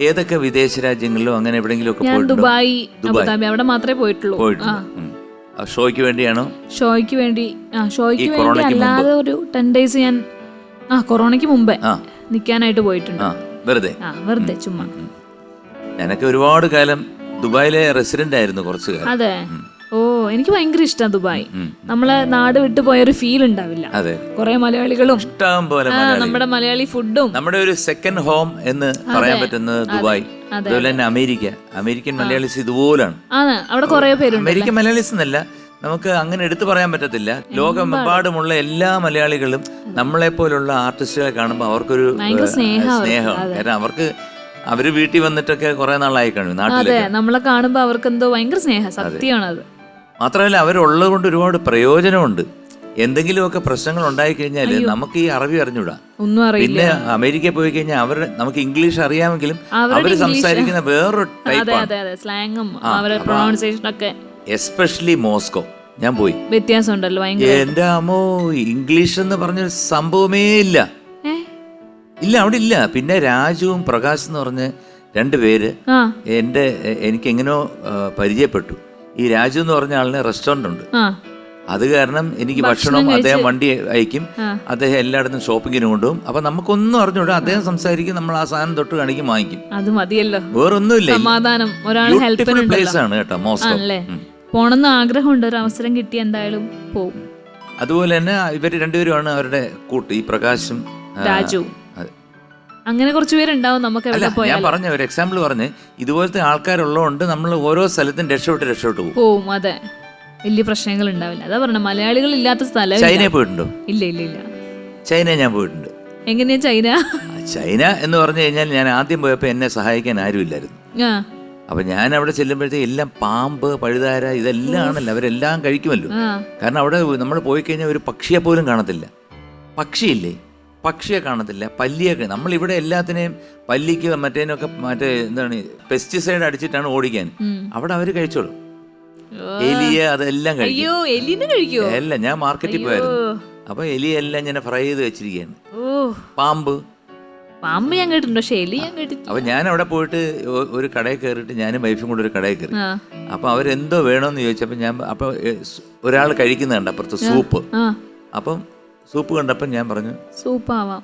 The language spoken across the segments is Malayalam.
ഏതൊക്കെ വിദേശ രാജ്യങ്ങളിലോ അങ്ങനെ എവിടെങ്കിലും ഒക്കെ ഞാൻ പോയിട്ടുണ്ടോ? Dubai Dubai. അബുദാബി അവിടെ മാത്രമേ പോയിട്ടുള്ളൂ. ആ. പോയിട്ടുണ്ട് ഉം. ആ, ഷോയ്ക്ക് വേണ്ടിയാണോ? ഷോയ്ക്ക് വേണ്ടി ആ ഷോയ്ക്ക് വേണ്ടി കൊറോണയ്ക്ക് മുമ്പ്? അല്ലാതെ ഒരു ടെൻ ഡേയ്സ് ഞാൻ ആ കൊറോണയ്ക്ക് മുമ്പേ ആ. നിൽക്കാനായിട്ട് പോയിട്ടുണ്ട്. ആ വെറുതെ? ആ വെറുതെ ചുമ്മാ. ഞാനൊക്കെ ഒരുപാട് കാലം ദുബായിലെ റെസിഡന്റ് ആയിരുന്നു കുറച്ച് കാലം. അതെ. എനിക്ക് ഭയങ്കര ഇഷ്ടമാണ് ദുബായ്. നമ്മളെ നാട് വിട്ടു പോയ ഒരു ഫീൽ ഉണ്ടാവില്ല. കുറെ മലയാളികളും. നമ്മുടെ മലയാളി ഫുഡും നമ്മുടെ ഒരു സെക്കൻഡ് ഹോം എന്ന് പറയാൻ പറ്റുന്നത് ദുബായ്. അതുപോലെ തന്നെ അമേരിക്ക. അമേരിക്കൻ മലയാളീസ് ഇതുപോലാണ്. അവിടെ കുറെ പേരുണ്ട് അമേരിക്കൻ മലയാളീസ് എന്നല്ല നമുക്ക് അങ്ങനെ എടുത്തു പറയാൻ പറ്റത്തില്ല. ലോകമെമ്പാടുമുള്ള എല്ലാ മലയാളികളും നമ്മളെ പോലുള്ള ആർട്ടിസ്റ്റുകളെ കാണുമ്പോൾ അവർക്കൊരു. സ്നേഹമാണ് കാരണം അവർക്ക് അവർ വീട്ടിൽ വന്നിട്ടൊക്കെ കുറെ നാളായി കാണും നാട്ടിലെ നമ്മളെ കാണുമ്പോൾ അവർക്ക് എന്തോ ഭയങ്കര സ്നേഹം. സത്യമാണത്. മാത്രമല്ല അവരുള്ളത് കൊണ്ട് ഒരുപാട് പ്രയോജനമുണ്ട്. എന്തെങ്കിലുമൊക്കെ പ്രശ്നങ്ങൾ ഉണ്ടായി കഴിഞ്ഞാൽ നമുക്ക് ഈ അറബി അറിഞ്ഞൂടാ. ഒന്നും അറിയില്ല. പിന്നെ അമേരിക്കയിൽ പോയി കഴിഞ്ഞാൽ അവർ നമുക്ക് ഇംഗ്ലീഷ് അറിയാമെങ്കിലും അവർ സംസാരിക്കുന്ന വേറൊരു അതെ ടൈപ്പാണ് അതെ അതെ സ്ലാങ്ങും അവരുടെ പ്രൊണൗൺസിയേഷൻ ഒക്കെ എസ്പെഷ്യലി മോസ്കോ. ഞാൻ പോയി. വ്യത്യാസം ഉണ്ടല്ലോ ഭയങ്കര. എന്റെ അമ്മോ ഇംഗ്ലീഷ് എന്ന് പറഞ്ഞൊരു സംഭവമേ ഇല്ല. ഏ? ഇല്ല അവിടെ ഇല്ല. പിന്നെ രാജുവും പ്രകാശ് എന്ന് പറഞ്ഞ രണ്ട് പേര് ആ. എന്റെ എ- എനിക്ക് എങ്ങനെയോ ആ, പരിചയപ്പെട്ടു. ഈ രാജു എന്ന് പറഞ്ഞ ആളിന് റെസ്റ്റോറന്റ് ഉണ്ട്. അത് കാരണം എനിക്ക് ഭക്ഷണം അദ്ദേഹം വണ്ടി അയക്കും. അദ്ദേഹം എല്ലായിടത്തും ഷോപ്പിങ്ങിന് കൊണ്ടുപോകും. അപ്പൊ നമുക്കൊന്നും അറിഞ്ഞൂടാ. അദ്ദേഹം സംസാരിക്കും നമ്മൾ ആ സാധനം തൊട്ട് കാണിക്കും വാങ്ങിക്കും. അത് മതിയല്ലോ. വേറൊന്നുമില്ല. സമാധാനം. ഒരാൾ പ്ലേസ് ആണ് കേട്ടോ മോസ്കോ. പോണെന്ന് ആഗ്രഹമുണ്ട്. ഒരു അവസരം കിട്ടി എന്തായാലും പോവും. അതുപോലെ തന്നെ ഇവർ രണ്ടുപേരുമാണ് അവരുടെ കൂട്ട് ഈ പ്രകാശും രാജു. അങ്ങനെ കുറച്ച് പേരുണ്ടാവും നമുക്ക് എവിടെ ഞാൻ പറഞ്ഞ ഒരു എക്സാമ്പിൾ പറഞ്ഞ് ഇതുപോലത്തെ ആൾക്കാരുള്ളതുകൊണ്ട് നമ്മൾ ഓരോ സ്ഥലത്തും രക്ഷപ്പെട്ട് രക്ഷപ്പെട്ട് പോകും. പോവും അതെ. വലിയ പ്രശ്നങ്ങൾ ഉണ്ടാവില്ല. അതാ പറഞ്ഞ മലയാളികൾ ഇല്ലാത്ത സ്ഥലം ചൈനയിൽ പോയിട്ടുണ്ടോ? ഇല്ല ഇല്ല ഇല്ല. ചൈന ഞാൻ പോയിട്ടുണ്ട്. എങ്ങനെയാ ചൈന? ആ, ചൈന എന്ന് പറഞ്ഞു കഴിഞ്ഞാൽ ഞാൻ ആദ്യം പോയപ്പോൾ എന്നെ സഹായിക്കാൻ ആരുമില്ലായിരുന്നു ആ. അപ്പൊ ഞാൻ അവിടെ ചെല്ലുമ്പോഴത്തേക്ക് എല്ലാം പാമ്പ് പഴുതാര ഇതെല്ലാം ആണല്ലോ അവരെല്ലാം കഴിക്കുമല്ലോ. ആ. കാരണം അവിടെ നമ്മൾ പോയി കഴിഞ്ഞാൽ ഒരു പക്ഷിയെ പോലും കാണത്തില്ല. പക്ഷിയില്ലേ? പക്ഷിയെ കാണത്തില്ല പല്ലിയൊക്കെ. നമ്മളിവിടെ എല്ലാത്തിനെയും പല്ലിക്ക് മറ്റേനൊക്കെ മറ്റേ എന്താണ് പെസ്റ്റിസൈഡ് അടിച്ചിട്ടാണ് ഓടിക്കാൻ. അവിടെ അവർ കഴിച്ചോളും. എലിയെ അതെല്ലാം കഴിക്കും. അല്ല ഞാൻ മാർക്കറ്റിൽ പോയായിരുന്നു. അപ്പൊ എലിയെല്ലാം ഇങ്ങനെ ഫ്രൈ ചെയ്ത് വെച്ചിരിക്കുകയാണ്. പാമ്പ്. പാമ്പ് ഞാൻ കേട്ടിട്ടുണ്ട് പക്ഷെ എലി ഞാൻ അപ്പൊ ഞാൻ അവിടെ പോയിട്ട് ഒരു കടയിൽ കയറിയിട്ട് ഞാനും വൈഫും കൂടെ ഒരു കടയിൽ കയറി. അപ്പൊ അവരെന്തോ വേണോന്ന് ചോദിച്ചപ്പോ ഞാൻ അപ്പൊ ഒരാൾ കഴിക്കുന്നുണ്ട് അപ്പുറത്ത് സൂപ്പ്. അപ്പം സൂപ്പ് കണ്ടപ്പോൾ ഞാൻ പറഞ്ഞു സൂപ്പാവാം.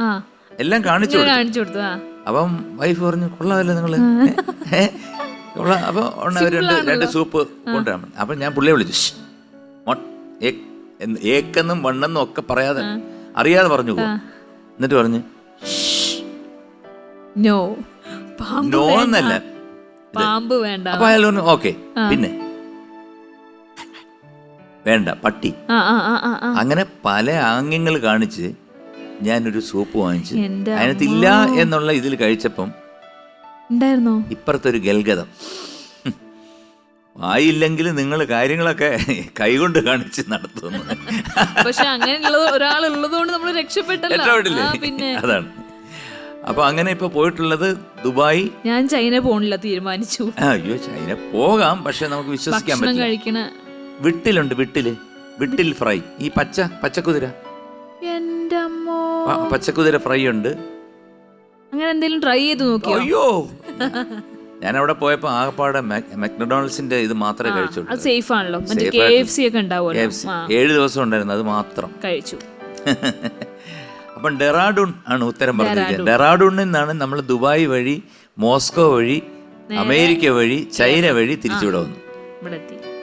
ആ. എല്ലാം കാണിച്ചു കൊടുത്തു. കാണിച്ചു കൊടുത്തു ആ. അപ്പം വൈഫ് പറഞ്ഞു കൊള്ളാമല്ലോ നിങ്ങൾ? കൊള്ളാം അപ്പൊ ഉടനെ അവർ രണ്ട് രണ്ട് സൂപ്പ് കൊണ്ടുവരാൻ അപ്പൊ ഞാൻ പുള്ളിയെ വിളിച്ചു. "ശ്ശ്, മോൻ, ഏ- എന്ന് ഏക്കെന്നും വണ്ണെന്നും ഒക്കെ പറയാതെ അറിയാതെ പറഞ്ഞു പോകും എന്നിട്ട് പറഞ്ഞു നോ. പാമ്പ് നോ. എന്നല്ല. പാമ്പ് വേണ്ട. അപ്പൊ അയാൾ പറഞ്ഞു ഓക്കെ. പിന്നെ? വേണ്ട പട്ടി. അങ്ങനെ പല ആംഗ്യങ്ങൾ കാണിച്ച് ഞാനൊരു സൂപ്പ് വാങ്ങിച്ച് അതിനകത്തില്ല അതിനകത്ത് ഇല്ല എന്നുള്ള ഇതിൽ കഴിച്ചപ്പം ഇപ്പുറത്തൊരു ഗൽഗതം. ആയില്ലെങ്കിൽ നിങ്ങൾ കാര്യങ്ങളൊക്കെ കൈകൊണ്ട് കാണിച്ച് നടത്തുന്നു. പക്ഷെ അങ്ങനെയുള്ള നമ്മൾ രക്ഷപ്പെട്ടില്ല. പിന്നെ. അതാണ്. അപ്പൊ അങ്ങനെ ഇപ്പൊ പോയിട്ടുള്ളത് ദുബായി. ഞാൻ ചൈന പോണില്ല തീരുമാനിച്ചു. അയ്യോ ചൈന പോകാം പക്ഷെ നമുക്ക് വിശ്വസിക്കാൻ പറ്റില്ല. വിട്ടിലുണ്ട് വിട്ടിൽ. വിട്ടിൽ ഫ്രൈ. ഈ പച്ച പച്ചക്കുതിര. പ- പച്ചക്കുതിര ഫ്രൈ ഉണ്ട്. അങ്ങനെ എന്തെങ്കിലും ട്രൈ ചെയ്ത് നോക്കിയോ? അയ്യോ. ഞാൻ അവിടെ പോയപ്പോ ആകപ്പാടെ മെക്ഡൊണാൾഡ്സിന്റെ ഇത് മാത്രമേ കഴിച്ചുള്ളൂ. അത് സേഫ് ആണല്ലോ മറ്റേ Safe കെ ആയിട്ട്. എഫ് സി ഒക്കെ ഉണ്ടാവുമല്ലോ. KFC. ആ. ഏഴ് ദിവസം ഉണ്ടായിരുന്നു അത് മാത്രം. കഴിച്ചു. അപ്പം ഡെറാഡൂൺ ആണ് ഉത്തരം പറഞ്ഞിരിക്കുന്നത്. ഡെറാഡൂണിൽ നിന്നാണ് നമ്മൾ ദുബായ് വഴി മോസ്കോ വഴി അമേരിക്ക വഴി ചൈന വഴി തിരിച്ചുവിടെ വന്നു ഇവിടെ എത്തി